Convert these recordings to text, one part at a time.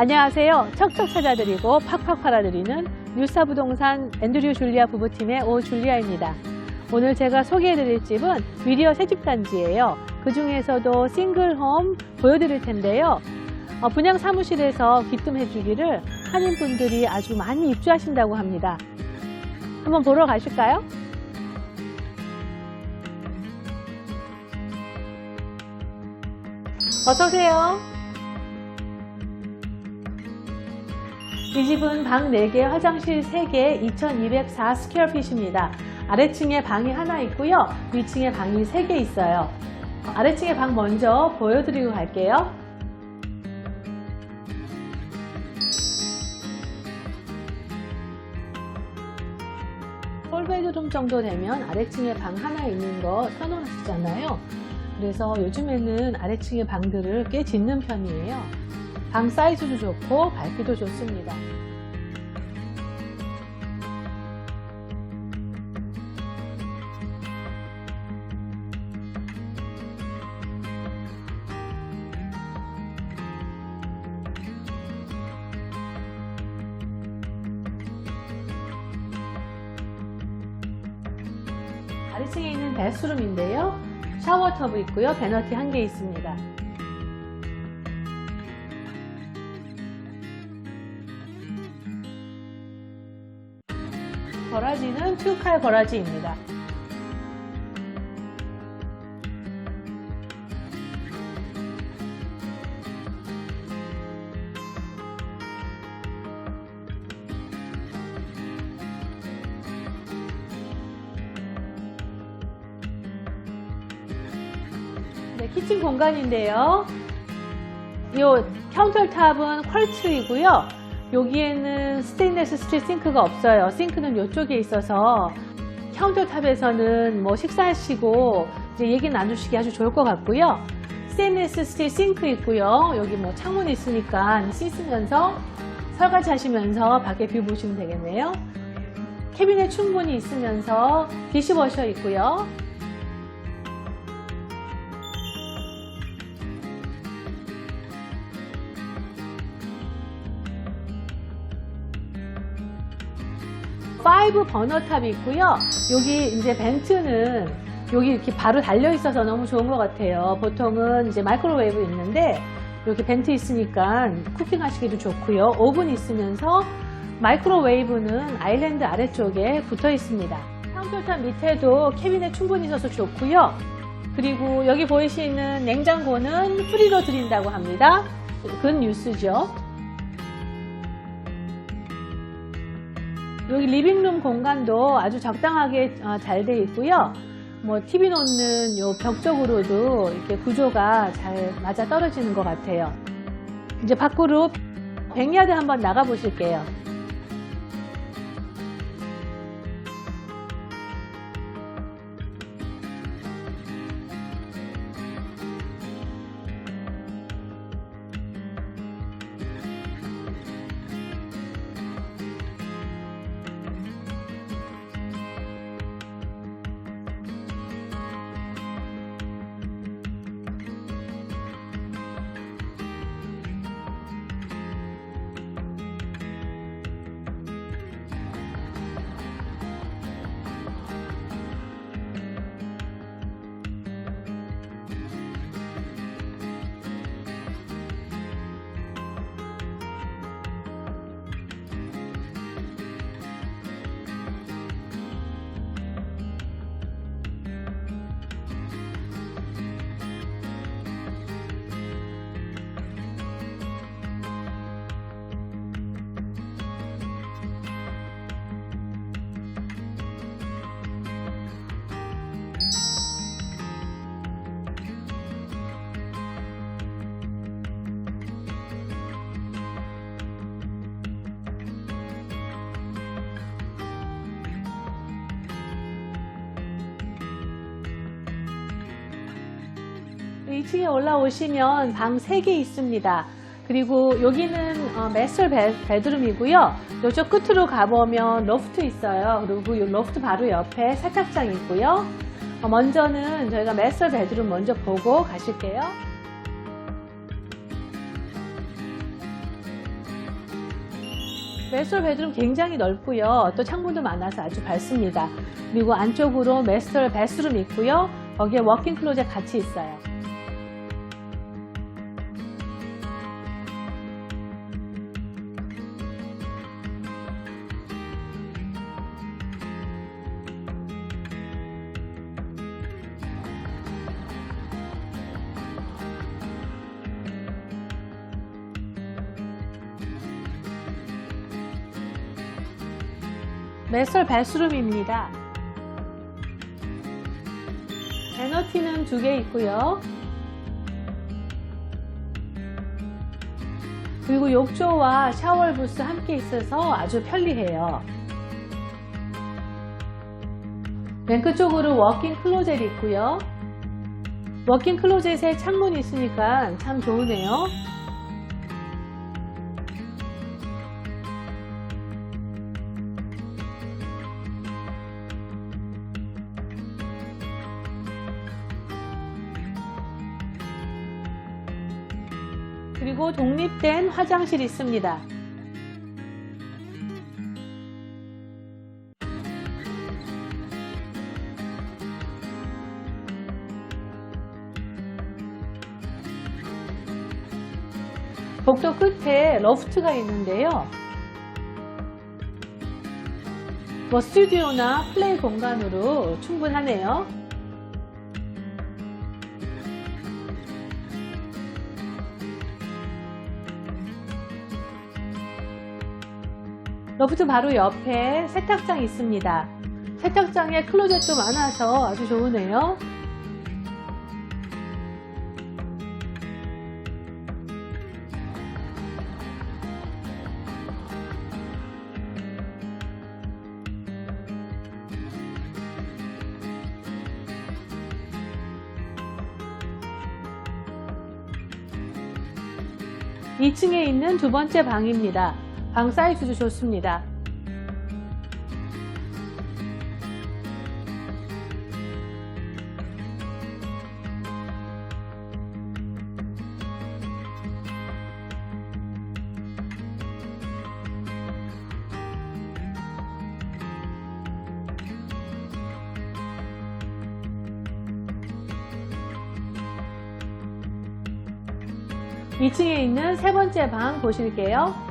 안녕하세요. 척척 찾아드리고 팍팍 팔아드리는 뉴스타부동산 앤드류 줄리아 부부팀의 오줄리아입니다. 오늘 제가 소개해드릴 집은 위리어 새집단지예요. 그 중에서도 싱글홈 보여드릴 텐데요. 어, 분양 사무실에서 귀뜸해주기를 한인분들이 아주 많이 입주하신다고 합니다. 한번 보러 가실까요? 어서오세요. 이 집은 방 4개, 화장실 3개, 2204 스퀘어핏입니다. 아래층에 방이 하나 있고요. 위층에 방이 3개 있어요. 아래층에 방 먼저 보여드리고 갈게요. 홀베드룸 정도 되면 아래층에 방 하나 있는 거 선호하시잖아요. 그래서 요즘에는 아래층의 방들을 꽤 짓는 편이에요. 방 사이즈도 좋고 밝기도 좋습니다. 아래층에 있는 베스룸인데요. 샤워 터브 있고요. 베너티 한 개 있습니다. 거라지는 투칼 거라지입니다. 네, 키친 공간인데요. 이 카운터탑은 퀄츠이고요. 여기에는 스테인레스 스틸 싱크가 없어요. 싱크는 이쪽에 있어서 카운터탑에서는 뭐 식사하시고 이제 얘기 나누시기 아주 좋을 것 같고요. 스테인레스 스틸 싱크 있고요. 여기 뭐 창문 있으니까 씻으면서 설거지 하시면서 밖에 뷰 보시면 되겠네요. 캐비넷 충분히 있으면서 디시워셔 있고요. 파이브 버너 탑이 있고요. 여기 이제 벤트는 여기 이렇게 바로 달려 있어서 너무 좋은 것 같아요. 보통은 이제 마이크로웨이브 있는데 이렇게 벤트 있으니까 쿠킹 하시기도 좋고요. 오븐 있으면서 마이크로웨이브는 아일랜드 아래쪽에 붙어 있습니다. 카운터탑 밑에도 캐비넷 충분히 있어서 좋고요. 그리고 여기 보이시는 냉장고는 프리로 드린다고 합니다. 그건 뉴스죠. 여기 리빙룸 공간도 아주 적당하게 어, 잘돼 있고요. 뭐 TV 놓는 요 벽 쪽으로도 이렇게 구조가 잘 맞아 떨어지는 것 같아요. 이제 밖으로 백야드 한번 나가 보실게요. 2층에 올라오시면 방 3개 있습니다. 그리고 여기는 어, 메스터 베, 베드룸이고요. 이쪽 끝으로 가보면 로프트 있어요. 그리고 이 로프트 바로 옆에 세탁장 있고요. 어, 먼저는 저희가 메스터 베드룸 먼저 보고 가실게요. 메스터 베드룸 굉장히 넓고요. 또 창문도 많아서 아주 밝습니다. 그리고 안쪽으로 메스터 베스룸 있고요. 거기에 워킹 클로젯 같이 있어요. 메스터 베스룸입니다. 베너티는 두 개 있고요. 그리고 욕조와 샤워 부스 함께 있어서 아주 편리해요. 맨 끝쪽으로 워킹 클로젯 있고요. 워킹 클로젯에 창문이 있으니까 참 좋으네요. 그리고 독립된 화장실 있습니다. 복도 끝에 러프트가 있는데요. 뭐 스튜디오나 플레이 공간으로 충분하네요. 러프트 바로 옆에 세탁장 있습니다. 세탁장에 클로젯도 많아서 아주 좋으네요. 이층에 있는 두 번째 방입니다. 방 사이즈도 좋습니다. 이층에 있는 세 번째 방 보실게요.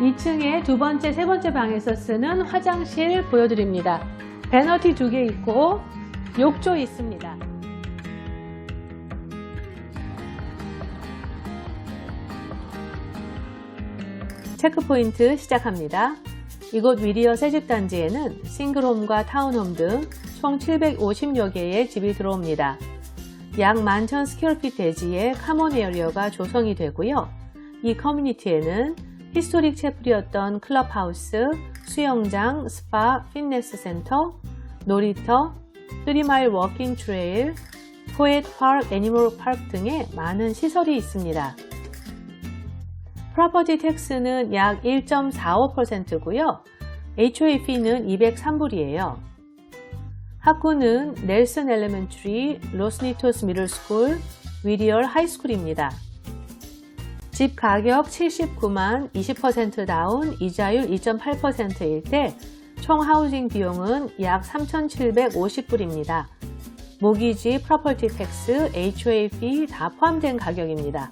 이층에 두 번째, 세 번째 방에서 쓰는 화장실 보여드립니다. 베너티 두 개 있고 욕조 있습니다. 체크포인트 시작합니다. 이곳 위리어 새집단지에는 싱글홈과 타운홈 등 총 750여 개의 집이 들어옵니다. 약 11,000 스퀘어핏 대지의 카몬 에어리어가 조성이 되고요. 이 커뮤니티에는 히스토릭 채플이었던 클럽하우스, 수영장, 스파, 피트니스 센터, 놀이터, 3마일 워킹 트레일, 포엣 파크, 애니멀 파크 등의 많은 시설이 있습니다. 프로퍼티 텍스는 약 1.45%고요. HOA fee는 203불이에요. 학구는 넬슨 엘레멘트리, 로스니토스 미들스쿨, 위리얼 하이스쿨입니다. 집 가격 79만 20% 다운 이자율 2.8%일 때 총 하우징 비용은 약 3,750불입니다. 모기지, 프로퍼티 텍스, HOA fee 다 포함된 가격입니다.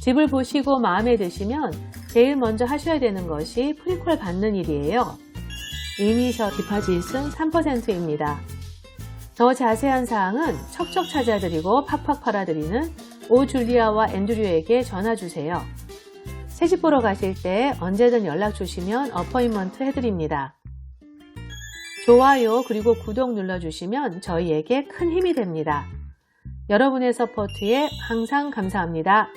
집을 보시고 마음에 드시면 제일 먼저 하셔야 되는 것이 프리퀄 받는 일이에요. 이니셜 디파짓은 3%입니다. 더 자세한 사항은 척척 찾아드리고 팍팍 팔아드리는 오 줄리아와 앤드류에게 전화 주세요. 새 집 보러 가실 때 언제든 연락 주시면 어퍼인먼트 해드립니다. 좋아요 그리고 구독 눌러주시면 저희에게 큰 힘이 됩니다. 여러분의 서포트에 항상 감사합니다.